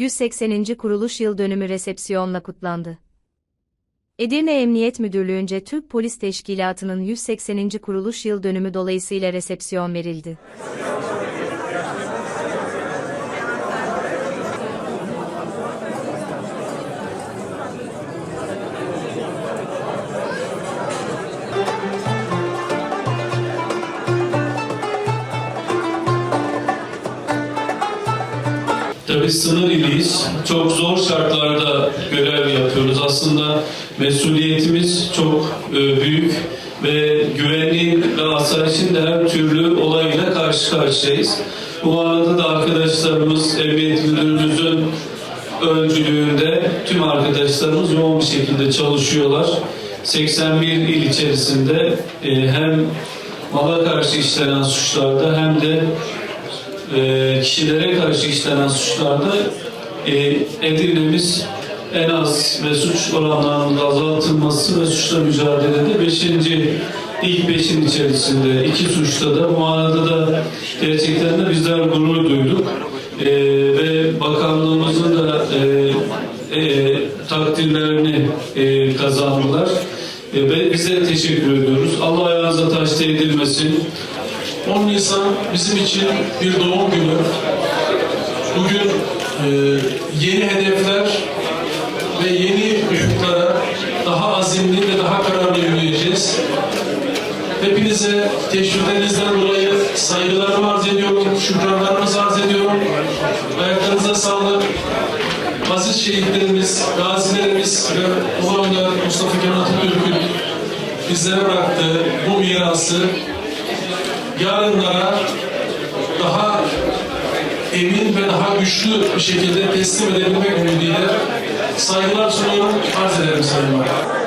180. kuruluş yıl dönümü resepsiyonla kutlandı. Edirne Emniyet Müdürlüğü'nce Türk Polis Teşkilatı'nın 180. kuruluş yıl dönümü dolayısıyla resepsiyon verildi. Tabii sınır iliyiz. Çok zor şartlarda görev yapıyoruz. Aslında mesuliyetimiz çok e, büyük ve güvenliğin ve asayişin de her türlü olayla karşı karşıyayız. Bu arada da arkadaşlarımız, Emniyet Müdürümüzün öncülüğünde tüm arkadaşlarımız yoğun bir şekilde çalışıyorlar. 81 il içerisinde e, hem mala karşı işlenen suçlarda hem de e, kişilere karşı işlenen suçlarda e, Edirne'miz en az ve suç oranlarının azaltılması ve suçla mücadelede 5. ilk beşin içerisinde iki suçta da bu arada da gerçekten de bizler gurur duyduk. E, ve bakanlığımızın da e, e, takdirlerini e, kazandılar. E, ve bize teşekkür ediyoruz. Allah ayağınıza taş değdirmesin. 10 Nisan bizim için bir doğum günü. Bugün e, yeni hedefler ve yeni ufuklara daha azimli ve daha kararlı yürüyeceğiz. Hepinize teşviklerinizden dolayı saygılarımı arz ediyorum, şükranlarımızı arz ediyorum. Ayaklarınıza sağlık. Aziz şehitlerimiz, gazilerimiz ve Ulu Mustafa Kemal Atatürk'ün bizlere bıraktığı bu mirası yarınlara daha emin ve daha güçlü bir şekilde teslim edebilmek ümidiyle saygılar sunuyorum, arz ederim Sayın Bakan.